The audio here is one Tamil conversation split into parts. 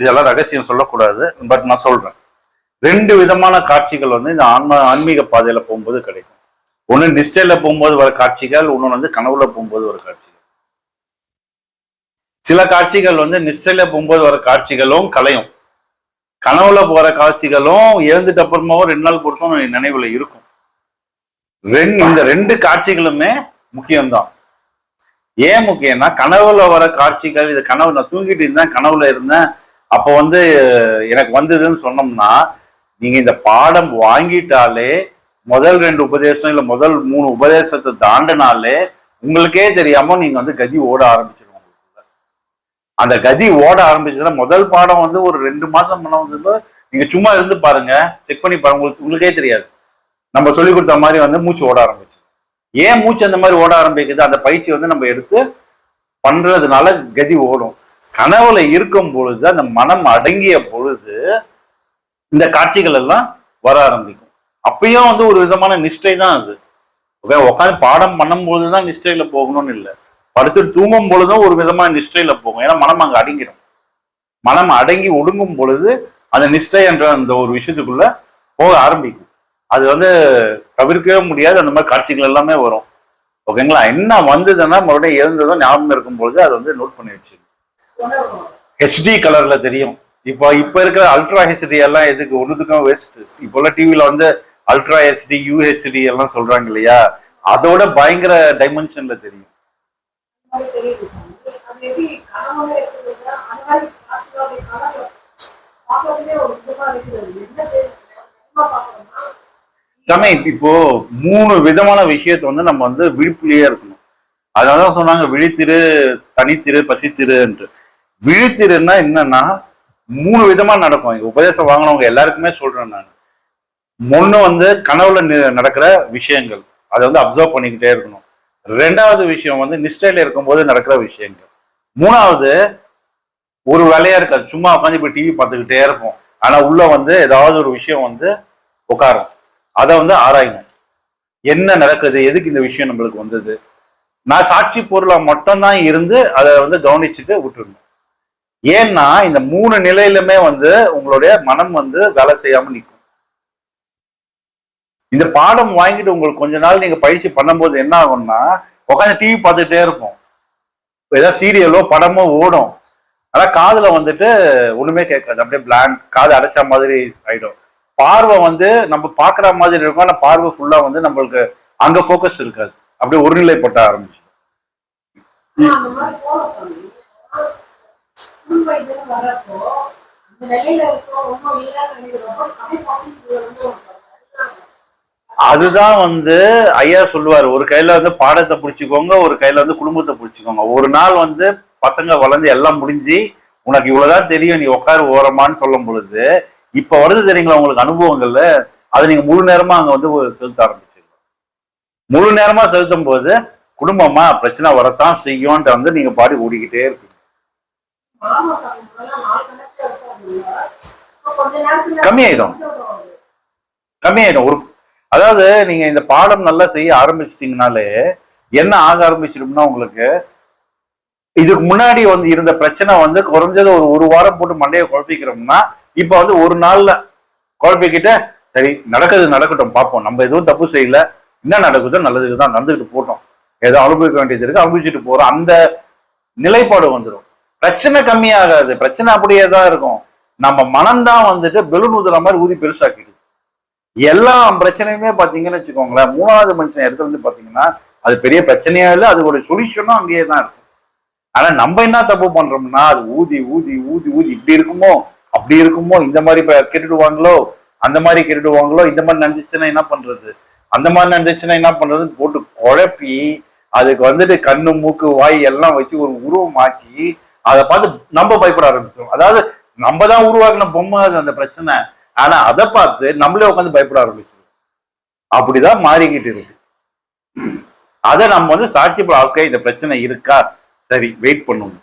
இதெல்லாம் ரகசியம் சொல்லக்கூடாது பட் நான் சொல்றேன். ரெண்டு விதமான காட்சிகள் வந்து இந்த ஆன்ம ஆன்மீக பாதையில போகும்போது கிடைக்கும். ஒண்ணு நிஷ்டையில போகும்போது வர காட்சிகள் இன்னொன்று வந்து கனவுல போகும்போது வர காட்சிகள். சில காட்சிகள் வந்து நிஷ்டையில போகும்போது வர காட்சிகளும் கலையும். கனவுல போற காட்சிகளும் எழுந்துட்டு அப்புறமாவும் ரெண்டு நாள் பொறுத்தும் நினைவுல இருக்கும். ரெண்டு இந்த ரெண்டு காட்சிகளுமே முக்கியம்தான். ஏன் முக்கியம்னா கனவுல வர காட்சிகள் இது கனவு நான் தூங்கிட்டு இருந்தேன் கனவுல இருந்தேன் அப்போ வந்து எனக்கு வந்ததுன்னு சொன்னோம்னா நீங்க இந்த பாடம் வாங்கிட்டாலே முதல் ரெண்டு உபதேசம் இல்ல முதல் மூணு உபதேசத்தை தாண்டினாலே உங்களுக்கே தெரியாம நீங்க வந்து கதி ஓட ஆரம்பிச்சிடும் அந்த கதி ஓட ஆரம்பிச்சதுன்னா முதல் பாடம் வந்து ஒரு ரெண்டு மாசம் பண்ண வந்து நீங்க சும்மா இருந்து பாருங்க செக் பண்ணி பாருங்க உங்களுக்கு உங்களுக்கே தெரியாது. நம்ம சொல்லி கொடுத்த மாதிரி வந்து மூச்சு ஓட ஆரம்பிச்சு ஏன் மூச்சு அந்த மாதிரி ஓட ஆரம்பிக்குது? அந்த பயிற்சி வந்து நம்ம எடுத்து பண்றதுனால கதி ஓடும். கனவுல இருக்கும் பொழுது அந்த மனம் அடங்கிய பொழுது இந்த காட்சிகள் எல்லாம் வர ஆரம்பிக்கும். அப்பயும் வந்து ஒரு விதமான நிஷ்டை தான் அது. உட்காந்து பாடம் பண்ணும் தான் நிஷ்டையில போகணும்னு இல்லை. படுத்துட்டு தூங்கும் பொழுதும் ஒரு விதமான நிஷ்டையில போகும். ஏன்னா மனம் அங்க அடங்கிடும் மனம் அடங்கி ஒடுங்கும் பொழுது அந்த நிஷ்டை என்ற அந்த ஒரு விஷயத்துக்குள்ள போக ஆரம்பிக்கும். அது வந்து தவிர்க்கவே முடியாது. அந்த மாதிரி காட்சிகள் எல்லாமே வரும். ஓகேங்களா? என்ன வந்ததுன்னா மறுபடியும் எழுந்ததும் ஞாபகம் இருக்கும் பொழுது அதை வந்து நோட் பண்ணி வச்சுக்கணும். ஹெச்டி கலர்ல தெரியும். இப்போ இப்ப இருக்கிற அல்ட்ரா ஹெச்டி எல்லாம் எதுக்கு? ஒண்ணுத்துக்கும் வேஸ்ட் இப்போல்லாம் டிவில வந்து அல்ட்ரா ஹெச்டி யூஹெச்டி எல்லாம் சொல்றாங்க இல்லையா? அதோட பயங்கர டைமென்ஷன்ல தெரியும். மாதிரி இப்போ மூணு விதமான விஷயத்தை வந்து நம்ம வந்து விழிப்புலயே இருக்கணும். அதான் சொன்னாங்க விழித்திரு தனித்திரு பசித்திருன்ட்டு. விழித்திருன்னா என்னன்னா மூணு விதமா நடக்கும். உபதேசம் வாங்கினவங்க எல்லாருக்குமே சொல்றேன் நான். ஒன்று வந்து கனவுல நடக்கிற விஷயங்கள். அதை வந்து அப்சர்வ் பண்ணிக்கிட்டே இருக்கணும். ரெண்டாவது விஷயம் வந்து நிஷ்டையில இருக்கும்போது நடக்கிற விஷயங்கள். மூணாவது ஒரு வேலையா இருக்காது. சும்மா உட்காந்து இப்போ டிவி பார்த்துக்கிட்டே இருப்போம். ஆனா உள்ள வந்து ஏதாவது ஒரு விஷயம் வந்து உட்காரும். அதை வந்து ஆராயணும். என்ன நடக்குது? எதுக்கு இந்த விஷயம் நம்மளுக்கு வந்தது? நான் சாட்சி பொருளா மட்டும்தான் இருந்து அதை வந்து கவனிச்சுட்டு விட்டுருணும் ஏன்னா இந்த மூணு நிலையிலுமே வந்து உங்களுடைய மனம் வந்து வேலை செய்யாம நிற்கும். இந்த பாடம் வாங்கிட்டு உங்களுக்கு கொஞ்ச நாள் நீங்க பயிற்சி பண்ணும்போது என்ன ஆகும்னா உட்காந்து டிவி பார்த்துட்டே இருப்போம். ஏதாவது சீரியலோ படமோ ஓடும். ஆனா காதுல வந்துட்டு ஒண்ணுமே கேட்காது. அப்படியே பிளாங்க் காது அடைச்ச மாதிரி ஆயிடும். பார்வை வந்து நம்ம பாக்குற மாதிரி இருக்கும். ஆனா பார்வை ஃபுல்லா வந்து நம்மளுக்கு அங்க ஃபோக்கஸ் இருக்காது. அப்படியே ஒருநிலைப்பட்ட ஆரம்பிச்சு ஸ்கூல் வயதுல வர்றப்போ, அந்த நிலையில இருக்கோம், ரொம்ப வீணான கம்மி பாசிட்டிவ் வந்து அதுதான் வந்து ஐயா சொல்லுவார் ஒரு கையில வந்து பாடத்தை பிடிச்சிக்கோங்க ஒரு கையில வந்து குடும்பத்தை பிடிச்சிக்கோங்க. ஒரு நாள் வந்து பசங்க வளர்ந்து எல்லாம் முடிஞ்சு உனக்கு இவ்வளவுதான் தெரியும் நீ உட்காரு ஓரமான்னு சொல்லும் பொழுது இப்ப வருது தெரியுங்களா உங்களுக்கு அனுபவங்கள்ல? அதை நீங்க முழு நேரமா அங்க வந்து செலுத்த ஆரம்பிச்சிடலாம் முழு நேரமா செலுத்தும் போது குடும்பமா பிரச்சனை வரத்தான் செய்யும்ன்ற வந்து நீங்க பாடி ஓடிக்கிட்டே இருக்கு கம்மியாயிடும். கம்மியாயிடும். ஒரு அதாவது நீங்க இந்த பாடம் நல்லா செய்ய ஆரம்பிச்சிட்டீங்கனாலே என்ன ஆக ஆரம்பிச்சிடும்னா உங்களுக்கு இதுக்கு முன்னாடி வந்து இருந்த பிரச்சனை வந்து குறைஞ்சது ஒரு ஒரு வாரம் போட்டு மண்டையை குழப்பிக்கிறோம்னா இப்ப வந்து ஒரு நாள்ல குழப்பிக்கிட்ட சரி நடக்குது நடக்கட்டும் பார்ப்போம். நம்ம எதுவும் தப்பு செய்யல. என்ன நடக்குதோ நல்லதுக்கு தான் நடந்துகிட்டு போட்டோம் ஏதோ அனுபவிக்க வேண்டியது இருக்கு அனுபவிச்சுட்டு போறோம் அந்த நிலைப்பாடு வந்துடும் பிரச்சனை கம்மியாகாது. பிரச்சனை அப்படியே தான் இருக்கும். நம்ம மனம்தான் வந்துட்டு பெலூன் ஊதுற மாதிரி ஊதி பெருசாக்கிடுது எல்லா பிரச்சனையுமே பார்த்தீங்கன்னு வச்சுக்கோங்களேன் மூணாவது மனுஷன் இடத்துல இருந்து பார்த்தீங்கன்னா அது பெரிய பிரச்சனையா இல்லை அது ஒரு சொல்யூஷனும் அங்கேயே தான் இருக்கும் ஆனா நம்ம என்ன தப்பு பண்றோம்னா அது ஊதி ஊதி ஊதி ஊதி இப்படி இருக்குமோ அப்படி இருக்குமோ இந்த மாதிரி இப்போ கெட்டுடுவாங்களோ அந்த மாதிரி கெட்டுடுவாங்களோ இந்த மாதிரி நடந்துச்சுன்னா என்ன பண்றது? அந்த மாதிரி நடந்துச்சுன்னா என்ன பண்றதுன்னு போட்டு குழப்பி அதுக்கு வந்துட்டு கண்ணு மூக்கு வாய் எல்லாம் வச்சு ஒரு உருவமாக்கி அதை பார்த்து நம்ம பயப்பட ஆரம்பிச்சோம் அதாவது நம்ம தான் உருவாக்கின பொம்மை அது அந்த பிரச்சனை. ஆனா அதை பார்த்து நம்மளே உட்காந்து பயப்பட ஆரம்பிச்சிடும் அப்படிதான் மாறிக்கிட்டு இருக்கு. அதை நம்ம வந்து சாட்சியப்பட ஓகே இந்த பிரச்சனை இருக்கா? சரி வெயிட் பண்ணுவோம்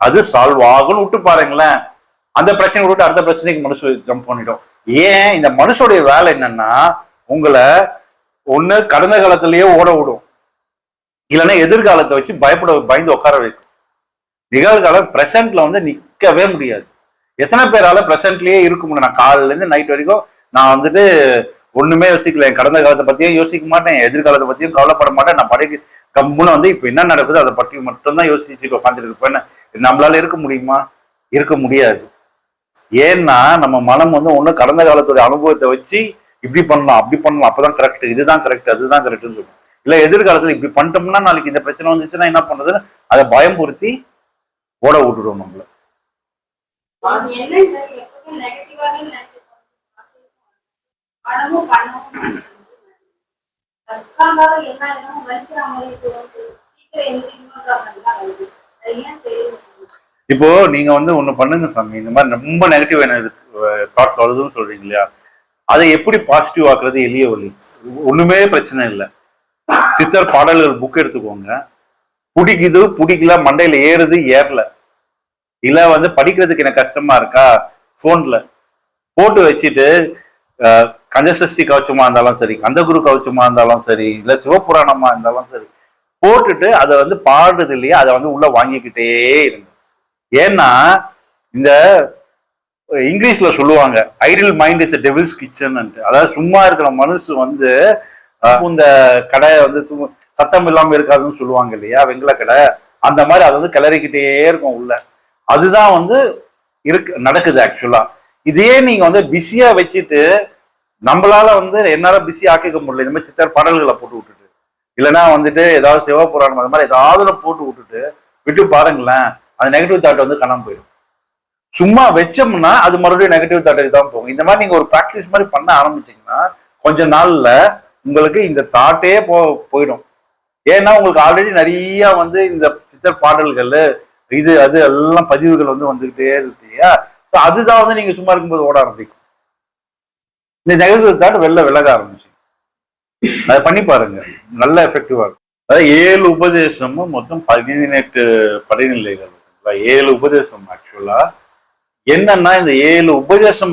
அது சால்வ் ஆகும்னு விட்டு பாருங்களேன். அந்த பிரச்சனை விட்டு அடுத்த பிரச்சனைக்கு மனுஷ ஜம்ப் பண்ணிடும். ஏன்? இந்த மனுஷோடைய வேலை என்னன்னா உங்களை ஒண்ணு கடந்த காலத்திலேயே ஓட விடும். இல்லைன்னா எதிர்காலத்தை வச்சு பயப்பட பயந்து உட்கார வைக்கும். நிகழ்காலம் ப்ரெசென்ட்ல வந்து நிற்கவே முடியாது. எத்தனை பேரால ப்ரெசென்ட்லயே இருக்க முடியும் நான் காலிலேருந்து இருந்து நைட் வரைக்கும் நான் வந்துட்டு ஒண்ணுமே யோசிக்கல. என் கடந்த காலத்தை பத்தியும் யோசிக்க மாட்டேன். எதிர்காலத்தை பத்தியும் கவலைப்பட மாட்டேன். நான் படிக்க கம்முன்னு வந்து இப்ப என்ன நடக்குது அதை பற்றி மட்டும்தான் யோசிச்சுட்டு உட்காந்துட்டு இருப்பேன். நம்மளால இருக்க முடியுமா? இருக்க முடியாது. ஏன்னா நம்ம மனம் வந்து ஒண்ணு கடந்த காலத்துடைய அனுபவத்தை வச்சு இப்படி பண்ணலாம் அப்படி பண்ணலாம். அப்பதான் கரெக்ட் இதுதான் கரெக்ட் அதுதான் கரெக்ட்னு சொல்லுவோம். இல்ல எதிர்காலத்துல இப்படி பண்ணிட்டோம்னா நாளைக்கு இந்த பிரச்சனை வந்துச்சுன்னா என்ன பண்றதுன்னு அதை பயம்புறுத்தி ஓட விட்டுடுவோம் நம்மள. இப்போ நீங்க வந்து ஒண்ணு பண்ணுங்க சாமி. இந்த மாதிரி ரொம்ப நெகட்டிவ் தாட்ஸ் வருதுன்னு சொல்றீங்க இல்லையா? அதை எப்படி பாசிட்டிவ் ஆக்குறது எளிய வழி? ஒண்ணுமே பிரச்சனை இல்லை. சித்தர் பாடல்கள் புக் எடுத்துக்கோங்க. பிடிக்குது பிடிக்கல மண்டையில ஏறுது ஏறல. இல்ல வந்து படிக்கிறதுக்கு எனக்கு கஷ்டமா இருக்கா? போன்ல போட்டு வச்சுட்டு கஞ்சசஷ்டி கவச்சமா இருந்தாலும் சரி கந்தகுரு கவச்சமா இருந்தாலும் சரி இல்ல சிவபுராணமா இருந்தாலும் சரி போட்டுட்டு அதை வந்து பாடுறது இல்லையா? அதை வந்து உள்ள வாங்கிக்கிட்டே இருங்க. ஏன்னா இந்த இங்கிலீஷ்ல சொல்லுவாங்க ideal mind is devil's kitchen அதாவது சும்மா இருக்கிற மனுஷு வந்து இந்த கடை வந்து சும்மா சத்தம் இல்லாம இருக்காதுன்னு சொல்லுவாங்க இல்லையா? வெங்கல கடை. அந்த மாதிரி அதை வந்து கிளறிக்கிட்டே இருக்கும் உள்ள. அதுதான் வந்து இருக்கு நடக்குது ஆக்சுவலா இதே நீங்க வந்து பிஸியா வச்சுட்டு நம்மளால வந்து என்னால பிஸி ஆக்கிக்க முடியல. இந்த மாதிரி சித்தர் பாடல்களை போட்டு விட்டுட்டு. இல்லைன்னா வந்துட்டு ஏதாவது சிவபுராணம் அது மாதிரி ஏதாவது போட்டு விட்டுட்டு விட்டு பாருங்களேன் அந்த நெகட்டிவ் தாட் வந்து காணாம போயிடும். சும்மா வச்சோம்னா அது மறுபடியும் நெகட்டிவ் தாட்டுக்கு தான் போகும். இந்த மாதிரி நீங்க ஒரு ப்ராக்டிஸ் மாதிரி பண்ண ஆரம்பிச்சீங்கன்னா கொஞ்ச நாள்ல உங்களுக்கு இந்த தாட்டே போ போயிடும். ஏன்னா உங்களுக்கு ஆல்ரெடி நிறைய வந்து இந்த சித்தர் பாடல்கள் இது அது எல்லாம் பதிவுகள் வந்து வந்துகிட்டே இருக்கு இல்லையா? ஸோ அதுதான் வந்து நீங்க சும்மா இருக்கும்போது ஓட ஆரம்பிக்கும். இந்த நெகட்டிவ் தாட் வெளில விலக ஆரம்பிச்சு. அதை பண்ணி பாருங்க. நல்ல எஃபெக்டிவா இருக்கும். அதாவது ஏழு உபதேசமும் மொத்தம் பதினெட்டு படிநிலைகள் ஏழு உபதேசம் ஆக்சுவலா என்னன்னா இந்த ஏழு உபதேசம்